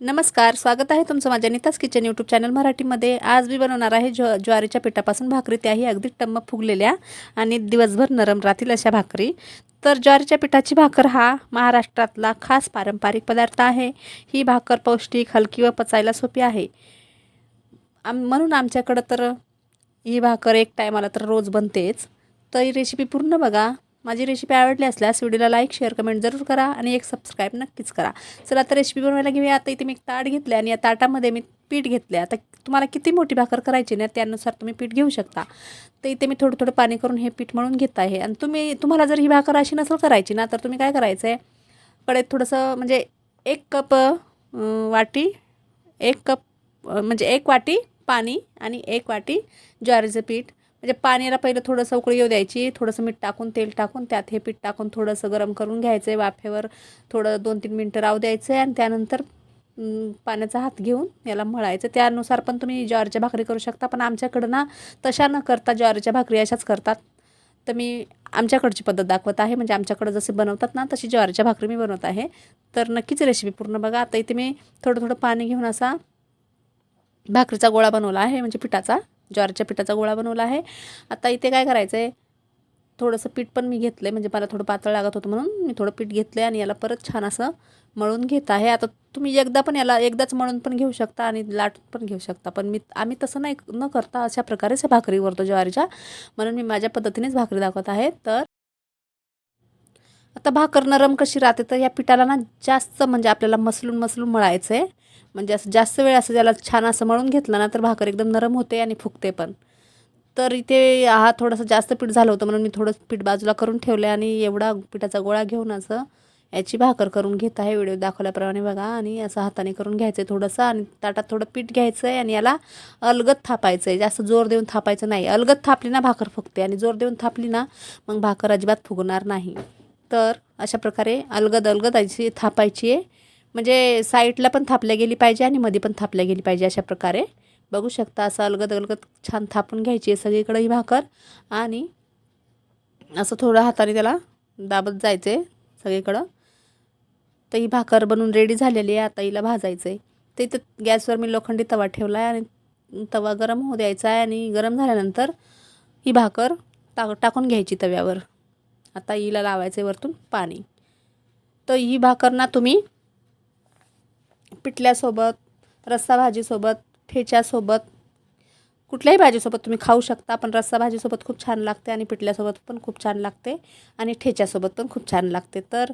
नमस्कार स्वागत आहे तुमचं माझ्या नितास किचन यूट्यूब चॅनल मराठीमध्ये. आज मी बनवणार आहे ज्व ज्वारीच्या पिठापासून भाकरी. त्याही अगदी टम्म फुगलेल्या आणि दिवसभर नरम राहतील अशा भाकरी. तर ज्वारीच्या पिठाची भाकर हा महाराष्ट्रातला खास पारंपरिक पदार्थ आहे. ही भाकर पौष्टिक हलकी व पचायला सोपी आहे. आम म्हणून आमच्याकडं तर ही भाकर एक टायमाला तर रोज बनतेच. तर ही रेसिपी पूर्ण बघा. माझी रेसिपी आवडली असल्यास व्हिडिओला लाईक शेअर कमेंट जरूर करा आणि एक सबस्क्राईब नक्कीच करा. चला आता रेसिपी बनवायला घेऊया. आता इथे मी एक ताट घेतले आणि या ताटामध्ये मी पीठ घेतले आता तुम्हाला किती मोठी भाकर करायची ना त्यानुसार तुम्ही पीठ घेऊ शकता. तर इथे मी थोडं थोडं पाणी करून हे पीठ म्हणून घेत आहे. आणि तुम्ही तुम्हाला जर ही भाकर अशी नसेल करायची ना तर तुम्ही काय करायचं आहे कडेत थोडंसं म्हणजे एक कप वाटी एक कप म्हणजे एक वाटी पाणी आणि एक वाटी ज्वारीचं पीठ. म्हणजे पाण्याला पहिलं थोडंसं उकळी येऊ द्यायची थोडंसं मीठ टाकून तेल टाकून त्यात हे पीठ टाकून थोडंसं गरम करून घ्यायचं आहे वाफेवर थोडं दोन तीन मिनटं राहू द्यायचं आहे आणि त्यानंतर पाण्याचा हात घेऊन याला मळायचं. त्यानुसार पण तुम्ही ज्वारीच्या भाकरी करू शकता पण आमच्याकडं ना तशा न करता ज्वारीच्या भाकरी अशाच करतात. तर मी आमच्याकडची पद्धत दाखवत आहे. म्हणजे आमच्याकडं जसे बनवतात ना तशी ज्वारीच्या भाकरी मी बनवत आहे. तर नक्कीच रेसिपी पूर्ण बघा. आता इथे मी थोडं थोडं पाणी घेऊन असा भाकरीचा गोळा बनवला आहे म्हणजे पिठाचा. ज्वारीच्या पिठाचा गोळा बनवला आहे. आता इथे काय करायचं आहे थोडंसं पीठ पण मी घेतलं आहे म्हणजे मला थोडं पातळ लागत होतं म्हणून मी थोडं पीठ घेतलं आहे आणि याला परत छान असं मळून घेत आहे. आता तुम्ही एकदा पण याला एकदाच मळून पण घेऊ शकता आणि लाटून पण घेऊ शकता. पण मी आम्ही तसं नाही न करता अशा प्रकारेच भाकरी करतो ज्वारीच्या. म्हणून मी माझ्या पद्धतीनेच भाकरी दाखवत आहे. तर आता भाकर नरम कशी राहते तर या पिठाला ना जास्त म्हणजे आपल्याला मसलून मसलून मळायचं आहे म्हणजे असं जास्त वेळ असं ज्याला छान असं मळून घेतलं ना तर भाकर एकदम नरम होते आणि फुगते पण. तर इथे हा थोडंसं जास्त पीठ झालं होतं म्हणून मी थोडं पीठ बाजूला करून ठेवलं आणि एवढा पिठाचा गोळा घेऊन असं याची भाकर करून घेत आहे. व्हिडिओ दाखवल्याप्रमाणे बघा आणि असं हाताने करून घ्यायचं आहे थोडंसं आणि ताटात थोडं पीठ घ्यायचं आहे आणि याला अलगत थापायचं आहे जास्त जोर देऊन थापायचं नाही. अलगत थापली ना भाकर फुगते आणि जोर देऊन थापली ना मग भाकर अजिबात फुगणार नाही. तर अशा प्रकारे अलगद अलगद अशी थापायची आहे. म्हणजे साईडला पण थापल्या गेली पाहिजे आणि मध्ये पण थापल्या गेली पाहिजे अशा प्रकारे. बघू शकता असं अलगद अलगद छान थापून घ्यायची आहे सगळीकडं ही भाकर आणि असं थोडं हाताने त्याला दाबत जायचं आहे सगळीकडं. तर ही भाकर बनवून रेडी झालेली आहे. आता हिला भाजायचं आहे तर इथं गॅसवर मी लोखंडी तवा ठेवला आहे आणि तवा गरम होऊ द्यायचा आहे. आणि गरम झाल्यानंतर ही भाकर टाक टाकून घ्यायची तव्यावर. आता हिला लावायचं आहे वरतून पाणी. तर ही भाकर ना तुम्ही पिठल्यासोबत रस्सा भाजीसोबत ठेच्यासोबत कुठल्याही भाजीसोबत तुम्ही खाऊ शकता पण रस्सा भाजीसोबत खूप छान लागते आणि पिठल्यासोबत पण खूप छान लागते आणि ठेच्यासोबत पण खूप छान लागते. तर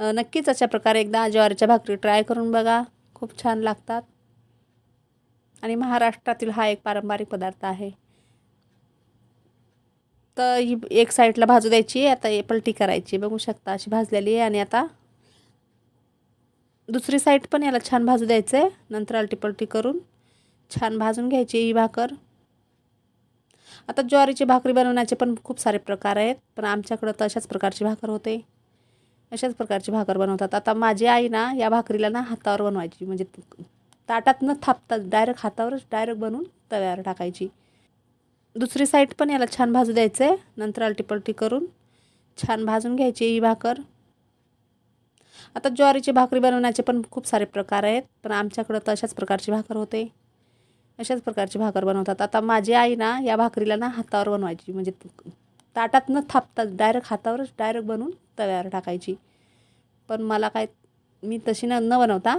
नक्कीच अशा प्रकारे एकदा ज्वारीच्या भाकरी ट्राय करून बघा. खूप छान लागतात. आणि महाराष्ट्रातील हा एक पारंपरिक पदार्थ आहे. तर ही एक साईडला भाजू द्यायची आता हे पलटी करायची बघू शकता अशी भाजलेली आहे आणि आता दुसरी साईड पण याला छान भाजू द्यायचं आहे. नंतर अलटीपलटी करून छान भाजून घ्यायची ही भाकर. आता ज्वारीची भाकरी बनवण्याचे पण खूप सारे प्रकार आहेत पण आमच्याकडं तर अशाच प्रकारची भाकर होते. अशाच प्रकारची भाकर बनवतात. आता माझी आई ना या भाकरीला ना हातावर बनवायची. म्हणजे ताटात न थापता डायरेक्ट हातावरच डायरेक्ट बनवून तव्यावर टाकायची. दुसरी साईड पण याला छान भाजू द्यायचं आहे नंतर आलटीपलटी करून छान भाजून घ्यायची ही भाकर. आता ज्वारीची भाकरी बनवण्याचे पण खूप सारे प्रकार आहेत पण आमच्याकडं तर अशाच प्रकारची भाकर होते. अशाच प्रकारची भाकर बनवतात. आता माझी आई ना या भाकरीला ना हातावर बनवायची. म्हणजे ताटात न थापता डायरेक्ट हातावरच डायरेक्ट बनवून तव्यावर टाकायची. पण मला काय मी तशी न न बनवता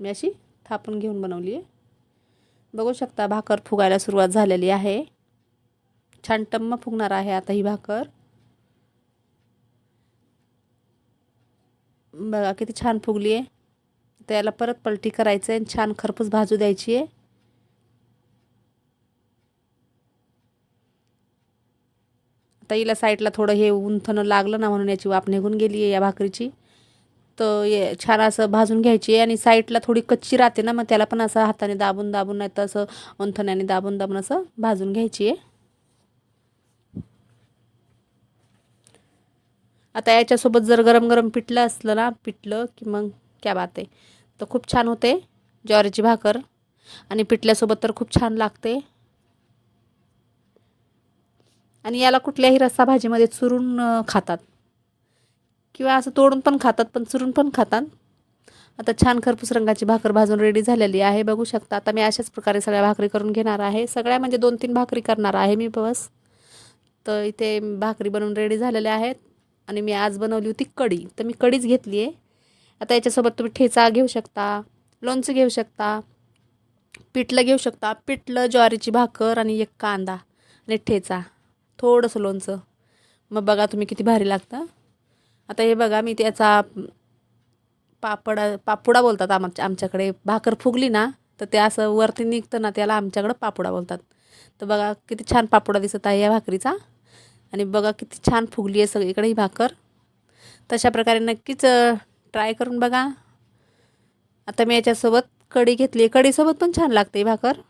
मी अशी थापून घेऊन बनवली आहे बघू शकता भाकर फुगायला सुरुवात झालेली आहे. छान टम्म फुगणार आहे आता ही भाकर. बघा किती छान फुगली आहे. त्याला परत पलटी करायचं आहे आणि छान खरपूस भाजू द्यायची आहे. आता हिला साईडला थोडं हे उंथनं लागलं ना म्हणून याची वाफ निघून गेली आहे या भाकरीची. तर ये छान असं भाजून घ्यायची आहे आणि साईडला थोडी कच्ची राहते ना मग त्याला पण असं हाताने दाबून दाबून नाही तर असं उंथण्याने दाबून दाबून असं भाजून घ्यायची आहे. आता याच्यासोबत जर गरम गरम पिठलं असलं ना पिठलं की मग क्या बात आहे. तर खूप छान होते ज्वारीची भाकर. आणि पिठल्यासोबत तर खूप छान लागते. आणि याला कुठल्याही रस्सा भाजीमध्ये चुरून खातात. किंवा असं तोडून पण खातात पण चुरून पण खातात. आता छान खरपूस रंगाची भाकर भाजून रेडी झालेली आहे. बघू शकता आता मी अशाच प्रकारे सगळ्या भाकरी करून घेणार आहे. सगळ्या म्हणजे दोन तीन भाकरी करणार आहे मी बस. तर इथे भाकरी बनवून रेडी झालेल्या आहेत. आणि मी आज बनवली होती कढी. तर मी कढीच घेतली आहे आता याच्यासोबत तुम्ही ठेचा घेऊ शकता लोणचं घेऊ शकता पिठलं घेऊ शकता. पिठलं ज्वारीची भाकर आणि एक कांदा आणि ठेचा. थोडंसं लोणचं. मग बघा तुम्ही किती भारी लागतं. आता हे बघा मी त्याचा पापड पापुडा बोलतात आमच्या आमच्याकडे. भाकर फुगली ना तर ते असं वरती निघतं ना त्याला आमच्याकडं पापुडा बोलतात. तर बघा किती छान पापुडा दिसत आहे या भाकरीचा. आणि बघा किती छान फुगली आहे सगळीकडे ही भाकर. तशा प्रकारे नक्कीच ट्राय करून बघा. आता मी याच्यासोबत कढी घेतली आहे. कढीसोबत पण छान लागते भाकर.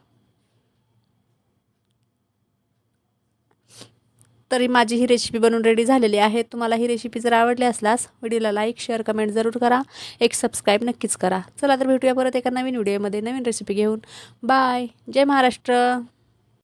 तरी माझी ही रेसिपी बनवून रेडी झालेली आहे. तुम्हाला ही रेसिपी जर आवडली असल्यास व्हिडिओला लाईक शेअर कमेंट जरूर करा. एक सबस्क्राईब नक्कीच करा. चला तर भेटूया परत एका नवीन व्हिडिओमध्ये नवीन रेसिपी घेऊन. बाय जय महाराष्ट्र.